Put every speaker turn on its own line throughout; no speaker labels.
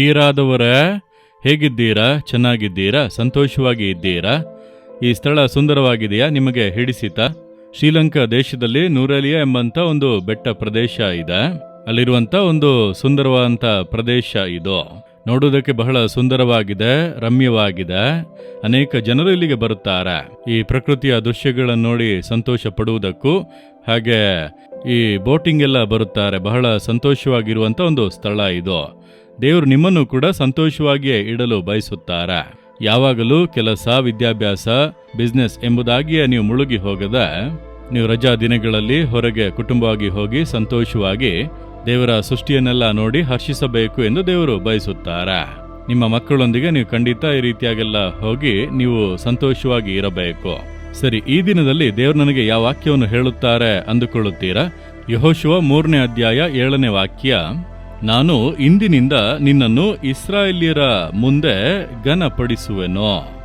ಪ್ರಿಯರಾದವರೇ ಹೇಗಿದ್ದೀರಾ? ಚೆನ್ನಾಗಿದ್ದೀರಾ? ಸಂತೋಷವಾಗಿ ಇದ್ದೀರಾ? ಈ ಸ್ಥಳ ಸುಂದರವಾಗಿದೆಯಾ? ನಿಮಗೆ ಹಿಡಿಸಿತಾ? ಶ್ರೀಲಂಕಾ ದೇಶದಲ್ಲಿ ನೂರಲಿಯ ಎಂಬಂತ ಒಂದು ಬೆಟ್ಟ ಪ್ರದೇಶ ಇದೆ. ಅಲ್ಲಿರುವಂತ ಒಂದು ಸುಂದರವಾದಂತ ಪ್ರದೇಶ ಇದು. ನೋಡುವುದಕ್ಕೆ ಬಹಳ ಸುಂದರವಾಗಿದೆ, ರಮ್ಯವಾಗಿದೆ. ಅನೇಕ ಜನರು ಇಲ್ಲಿಗೆ ಬರುತ್ತಾರೆ. ಈ ಪ್ರಕೃತಿಯ ದೃಶ್ಯಗಳನ್ನು ನೋಡಿ ಸಂತೋಷ ಪಡುವುದಕ್ಕೂ ಹಾಗೆ ಈ ಬೋಟಿಂಗ್ ಎಲ್ಲ ಬರುತ್ತಾರೆ. ಬಹಳ ಸಂತೋಷವಾಗಿರುವಂತ ಒಂದು ಸ್ಥಳ ಇದು. ದೇವರು ನಿಮ್ಮನ್ನು ಕೂಡ ಸಂತೋಷವಾಗಿಯೇ ಇಡಲು ಬಯಸುತ್ತಾರೆ? ಯಾವಾಗಲೂ ಕೆಲಸ, ವಿದ್ಯಾಭ್ಯಾಸ ಬಿಸ್ನೆಸ್ ಎಂಬುದಾಗಿಯೇ ನೀವು ಮುಳುಗಿ ಹೋಗದ, ನೀವು ರಜಾ ದಿನಗಳಲ್ಲಿ ಹೊರಗೆ ಕುಟುಂಬವಾಗಿ ಹೋಗಿ ಸಂತೋಷವಾಗಿ ದೇವರ ಸೃಷ್ಟಿಯನ್ನೆಲ್ಲ ನೋಡಿ ಹರ್ಷಿಸಬೇಕು ಎಂದು ದೇವರು ಬಯಸುತ್ತಾರೆ? ನಿಮ್ಮ ಮಕ್ಕಳೊಂದಿಗೆ ನೀವು ಖಂಡಿತ ಈ ರೀತಿಯಾಗೆಲ್ಲ ಹೋಗಿ ನೀವು ಸಂತೋಷವಾಗಿ ಇರಬೇಕು. ಸರಿ, ಈ ದಿನದಲ್ಲಿ ದೇವರು ನನಗೆ ಯಾವ ವಾಕ್ಯವನ್ನು ಹೇಳುತ್ತಾರೆ ಅಂದುಕೊಳ್ಳುತ್ತೀರಾ? ಯಹೋಶುವ ಮೂರನೇ ಅಧ್ಯಾಯ ಏಳನೇ ವಾಕ್ಯ. ನಾನು ಇಂದಿನಿಂದ ನಿನ್ನನ್ನು ಇಸ್ರಾಯೇಲಿಯರ ಮುಂದೆ ಘನಪಡಿಸುವೆನು.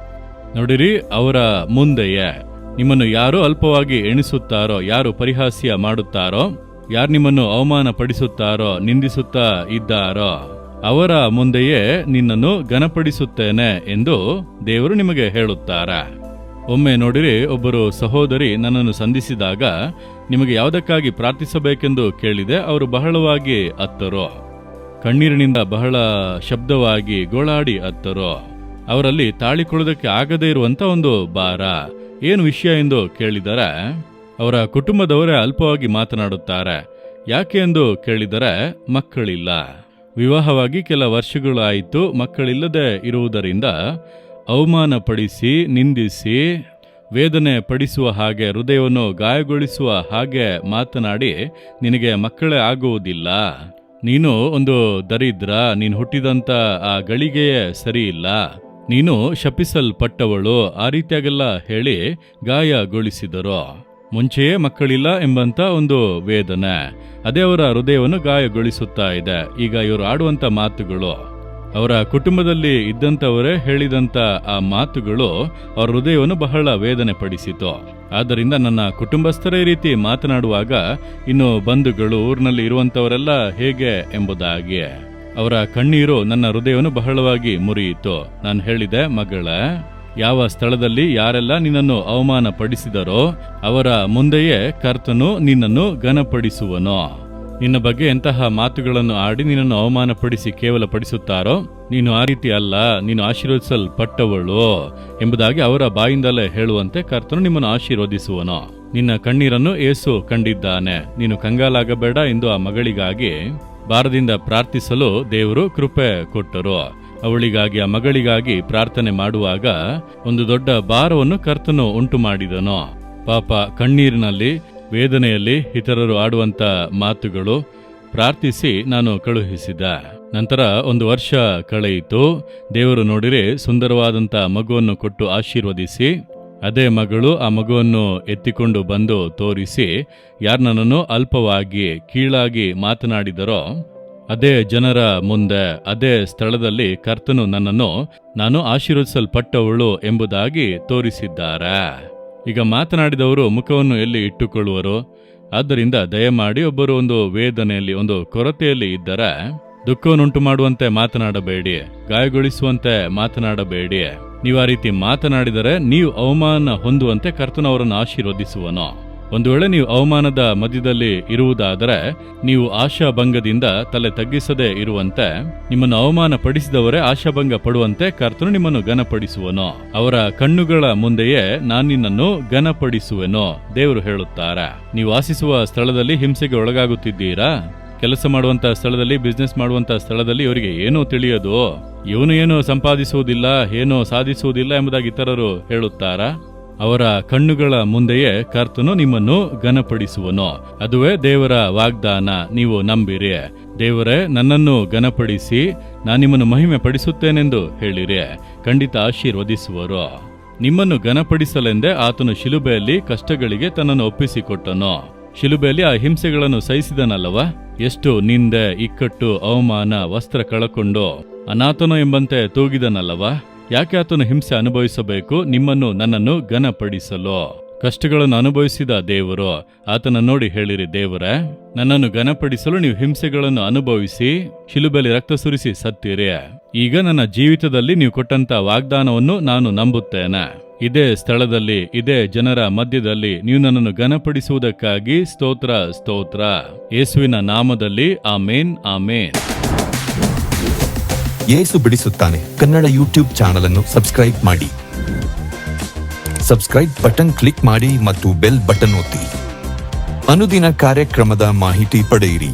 ನೋಡಿರಿ, ಅವರ ಮುಂದೆಯೇ. ನಿಮ್ಮನ್ನು ಯಾರು ಅಲ್ಪವಾಗಿ ಎಣಿಸುತ್ತಾರೋ, ಯಾರು ಪರಿಹಾಸ್ಯ ಮಾಡುತ್ತಾರೋ, ಯಾರು ನಿಮ್ಮನ್ನು ಅವಮಾನ ಪಡಿಸುತ್ತಾರೋ ನಿಂದಿಸುತ್ತಾ ಇದ್ದಾರೋ, ಅವರ ಮುಂದೆಯೇ ನಿನ್ನನ್ನು ಘನಪಡಿಸುತ್ತೇನೆ ಎಂದು ದೇವರು ನಿಮಗೆ ಹೇಳುತ್ತಾರೆ. ಒಮ್ಮೆ ನೋಡಿರಿ, ಒಬ್ಬರು ಸಹೋದರಿ ನನ್ನನ್ನು ಸಂಧಿಸಿದಾಗ ನಿಮಗೆ ಯಾವುದಕ್ಕಾಗಿ ಪ್ರಾರ್ಥಿಸಬೇಕೆಂದು ಕೇಳಿದೆ, ಅವರು ಬಹಳವಾಗಿ ಅತ್ತರು. ಕಣ್ಣೀರಿನಿಂದ ಬಹಳ ಶಬ್ದವಾಗಿ ಗೋಳಾಡಿ ಅತ್ತರು ಅವರಲ್ಲಿ ತಾಳಿಕೊಳ್ಳೋದಕ್ಕೆ ಆಗದೇ ಇರುವಂತ ಒಂದು ಭಾರ. ಏನು ವಿಷಯ ಎಂದು ಕೇಳಿದರೆ, ಅವರ ಕುಟುಂಬದವರೇ ಅಲ್ಪವಾಗಿ ಮಾತನಾಡುತ್ತಾರೆ. ಯಾಕೆ ಎಂದು ಕೇಳಿದರೆ, ಮಕ್ಕಳಿಲ್ಲ. ವಿವಾಹವಾಗಿ ಕೆಲ ವರ್ಷಗಳು ಆಯಿತು ಮಕ್ಕಳಿಲ್ಲದೆ ಇರುವುದರಿಂದ ಅವಮಾನಪಡಿಸಿ, ನಿಂದಿಸಿ, ವೇದನೆ ಪಡಿಸುವ ಹಾಗೆ, ಹೃದಯವನ್ನು ಗಾಯಗೊಳಿಸುವ ಹಾಗೆ ಮಾತನಾಡಿ, ನಿನಗೆ ಮಕ್ಕಳೇ ಆಗುವುದಿಲ್ಲ. ನೀನು ಒಂದು ದರಿದ್ರ, ನೀನು ಹುಟ್ಟಿದಂತ ಆ ಗಳಿಗೆಯೇ ಸರಿ ಇಲ್ಲ. ನೀನು ಶಪಿಸಲ್ಪಟ್ಟವಳು, ಆ ರೀತಿಯಾಗೆಲ್ಲ ಹೇಳಿ ಗಾಯಗೊಳಿಸಿದರು. ಮುಂಚೆಯೇ ಮಕ್ಕಳಿಲ್ಲ ಎಂಬಂತ ಒಂದು ವೇದನೆ. ಅದೇ ಅವರ ಹೃದಯವನ್ನು ಗಾಯಗೊಳಿಸುತ್ತಾ ಇದೆ. ಈಗ ಇವರು ಆಡುವಂತ ಮಾತುಗಳು. ಅವರ ಕುಟುಂಬದಲ್ಲಿ ಇದ್ದಂಥವರೇ ಹೇಳಿದಂತ ಆ ಮಾತುಗಳು ಅವರ ಹೃದಯವನ್ನು ಬಹಳ ವೇದನೆ ಪಡಿಸಿತು ಆದ್ದರಿಂದ ನನ್ನ ಕುಟುಂಬಸ್ಥರೇ ರೀತಿ ಮಾತನಾಡುವಾಗ ಇನ್ನು ಬಂಧುಗಳು ಊರಿನಲ್ಲಿ ಇರುವಂಥವರೆಲ್ಲ ಹೇಗೆ ಎಂಬುದಾಗಿ. ಅವರ ಕಣ್ಣೀರು ನನ್ನ ಹೃದಯವನ್ನು ಬಹಳವಾಗಿ ಮುರಿಯಿತು. ನಾನು ಹೇಳಿದೆ, ಮಗಳ, ಯಾವ ಸ್ಥಳದಲ್ಲಿ ಯಾರೆಲ್ಲ ನಿನ್ನನ್ನು ಅವಮಾನ ಪಡಿಸಿದರೋ ಅವರ ಮುಂದೆಯೇ ಕರ್ತನು ನಿನ್ನನ್ನು ಘನಪಡಿಸುವನು. ನಿನ್ನ ಬಗ್ಗೆ ಎಂತಹ ಮಾತುಗಳನ್ನು ಆಡಿ ನಿನ್ನನ್ನು ಅವಮಾನಪಡಿಸಿ ಕೇವಲ ಪಡಿಸುತ್ತಾರೋ ನೀನು ಆ ರೀತಿ ಅಲ್ಲ, ನೀನು ಆಶೀರ್ವದಿಸಲ್ಪಟ್ಟವಳು ಎಂಬುದಾಗಿ ಅವರ ಬಾಯಿಂದಲೇ ಹೇಳುವಂತೆ ಕರ್ತನು ನಿಮ್ಮನ್ನು ಆಶೀರ್ವದಿಸುವನು. ನಿನ್ನ ಕಣ್ಣೀರನ್ನು ಏಸು ಕಂಡಿದ್ದಾನೆ. ನೀನು ಕಂಗಾಲಾಗಬೇಡ ಎಂದು ಆ ಮಗಳಿಗಾಗಿ ಭಾರದಿಂದ ಪ್ರಾರ್ಥಿಸಲು ದೇವರು ಕೃಪೆ ಕೊಟ್ಟರು. ಅವಳಿಗಾಗಿ, ಆ ಮಗಳಿಗಾಗಿ ಪ್ರಾರ್ಥನೆ ಮಾಡುವಾಗ ಒಂದು ದೊಡ್ಡ ಭಾರವನ್ನು ಕರ್ತನು ಉಂಟು ಮಾಡಿದನು ಪಾಪ ಕಣ್ಣೀರಿನಲ್ಲಿ ವೇದನೆಯಲ್ಲಿ ಇತರರು ಆಡುವಂತ ಮಾತುಗಳು ಪ್ರಾರ್ಥಿಸಿ ನಾನು ಕಳುಹಿಸಿದ. ನಂತರ ಒಂದು ವರ್ಷ ಕಳೆಯಿತು. ದೇವರು ನೋಡಿರೆ ಸುಂದರವಾದಂತ ಮಗುವನ್ನು ಕೊಟ್ಟು ಆಶೀರ್ವದಿಸಿ, ಅದೇ ಮಗಳು ಆ ಮಗುವನ್ನು ಎತ್ತಿಕೊಂಡು ಬಂದು ತೋರಿಸಿ, ಯಾರು ನನ್ನನ್ನು ಅಲ್ಪವಾಗಿ, ಕೀಳಾಗಿ ಮಾತನಾಡಿದರೋ, ಅದೇ ಜನರ ಮುಂದೆ, ಅದೇ ಸ್ಥಳದಲ್ಲಿ ಕರ್ತನು ನನ್ನನ್ನು, ನಾನು ಆಶೀರ್ವದಿಸಲ್ಪಟ್ಟವಳು ಎಂಬುದಾಗಿ ತೋರಿಸಿದ್ದಾರೆ. ಈಗ ಮಾತನಾಡಿದವರು ಮುಖವನ್ನು ಎಲ್ಲಿ ಇಟ್ಟುಕೊಳ್ಳುವರೋ, ಆದ್ದರಿಂದ ದಯಮಾಡಿ ಒಬ್ಬರು ಒಂದು ವೇದನೆಯಲ್ಲಿ, ಒಂದು ಕೊರತೆಯಲ್ಲಿ ಇದ್ದರೆ ದುಃಖವನ್ನುಂಟು ಮಾಡುವಂತೆ ಮಾತನಾಡಬೇಡಿ, ಗಾಯಗೊಳಿಸುವಂತೆ ಮಾತನಾಡಬೇಡಿ. ನೀವು ಆ ರೀತಿ ಮಾತನಾಡಿದರೆ ನೀವು ಅವಮಾನ ಹೊಂದುವಂತೆ ಕರ್ತನವರನ್ನು ಆಶೀರ್ವದಿಸುವನು. ಒಂದು ವೇಳೆ ನೀವು ಅವಮಾನದ ಮಧ್ಯದಲ್ಲಿ ಇರುವುದಾದರೆ, ನೀವು ಆಶಾಭಂಗದಿಂದ ತಲೆ ತಗ್ಗಿಸದೆ ಇರುವಂತೆ, ನಿಮ್ಮನ್ನು ಅವಮಾನ ಪಡಿಸಿದವರೇ ಆಶಾಭಂಗ ಪಡುವಂತೆ ಕರ್ತನು ನಿಮ್ಮನ್ನು ಘನಪಡಿಸುವನು. ಅವರ ಕಣ್ಣುಗಳ ಮುಂದೆಯೇ ನಾನು ನಿನ್ನನ್ನು ಘನಪಡಿಸುವೆನು, ದೇವರು ಹೇಳುತ್ತಾರೆ. ನೀವು ವಾಸಿಸುವ ಸ್ಥಳದಲ್ಲಿ ಹಿಂಸೆಗೆ ಒಳಗಾಗುತ್ತಿದ್ದೀರಾ? ಕೆಲಸ ಮಾಡುವಂತಹ ಸ್ಥಳದಲ್ಲಿ ಬಿಸ್ನೆಸ್ ಮಾಡುವಂತಹ ಸ್ಥಳದಲ್ಲಿ ಇವರಿಗೆ ಏನೂ ತಿಳಿಯದು? ಇವನು ಏನು ಸಂಪಾದಿಸುವುದಿಲ್ಲ, ಏನೋ ಸಾಧಿಸುವುದಿಲ್ಲ ಎಂಬುದಾಗಿ ಇತರರು ಹೇಳುತ್ತಾರಾ? ಅವರ ಕಣ್ಣುಗಳ ಮುಂದೆಯೇ ಕರ್ತನು ನಿಮ್ಮನ್ನು ಘನಪಡಿಸುವನು. ಅದುವೇ ದೇವರ ವಾಗ್ದಾನ, ನೀವು ನಂಬಿರಿ. ದೇವರೇ, ನನ್ನನ್ನು ಘನಪಡಿಸಿ ನಾನು ನಿಮ್ಮನ್ನು ಮಹಿಮೆ ಪಡಿಸುತ್ತೇನೆಂದು ಹೇಳಿರಿ. ಖಂಡಿತ ಆಶೀರ್ವದಿಸುವರು. ನಿಮ್ಮನ್ನು ಘನಪಡಿಸಲೆಂದೇ ಆತನು ಶಿಲುಬೆಯಲ್ಲಿ ಕಷ್ಟಗಳಿಗೆ ತನ್ನನ್ನು ಒಪ್ಪಿಸಿಕೊಟ್ಟನು. ಶಿಲುಬೆಯಲ್ಲಿ ಆ ಹಿಂಸೆಗಳನ್ನು ಸಹಿಸಿದನಲ್ಲವ? ಎಷ್ಟು ನಿಂದೆ, ಇಕ್ಕಟ್ಟು, ಅವಮಾನ, ವಸ್ತ್ರ ಕಳಕೊಂಡು ಅನಾಥನು ಎಂಬಂತೆ ತೂಗಿದನಲ್ಲವ? ಯಾಕೆ ಆತನು ಹಿಂಸೆ ಅನುಭವಿಸಬೇಕು? ನಿಮ್ಮನ್ನು ನನ್ನನ್ನು ಘನಪಡಿಸಲು. ಕಷ್ಟಗಳನ್ನು ಅನುಭವಿಸಿದ ದೇವರು, ಆತನ ನೋಡಿ ಹೇಳಿರಿ ದೇವರೇ, ನನ್ನನ್ನು ಘನಪಡಿಸಲು ನೀವು ಹಿಂಸೆಗಳನ್ನು ಅನುಭವಿಸಿ ಶಿಲುಬೆಲಿ ರಕ್ತ ಸುರಿಸಿ ಸತ್ತೀರಿ. ಈಗ ನನ್ನ ಜೀವಿತದಲ್ಲಿ ನೀವು ಕೊಟ್ಟಂತ ವಾಗ್ದಾನವನ್ನು ನಾನು ನಂಬುತ್ತೇನೆ. ಇದೇ ಸ್ಥಳದಲ್ಲಿ, ಇದೇ ಜನರ ಮಧ್ಯದಲ್ಲಿ ನೀವು ನನ್ನನ್ನು ಘನಪಡಿಸುವುದಕ್ಕಾಗಿ ಸ್ತೋತ್ರ ಸ್ತೋತ್ರ. ಯೇಸುವಿನ ನಾಮದಲ್ಲಿ ಆ ಆಮೇನ್.
ಯೇಸು ಬಿಡಿಸುತ್ತಾನೆ. ಕನ್ನಡ ಯೂಟ್ಯೂಬ್ ಚಾನಲ್ ಅನ್ನು ಸಬ್ಸ್ಕ್ರೈಬ್ ಮಾಡಿ. ಸಬ್ಸ್ಕ್ರೈಬ್ ಬಟನ್ ಕ್ಲಿಕ್ ಮಾಡಿ ಮತ್ತು ಬೆಲ್ ಬಟನ್ ಒತ್ತಿ. ಅನುದಿನ ಕಾರ್ಯಕ್ರಮದ ಮಾಹಿತಿ ಪಡೆಯಿರಿ.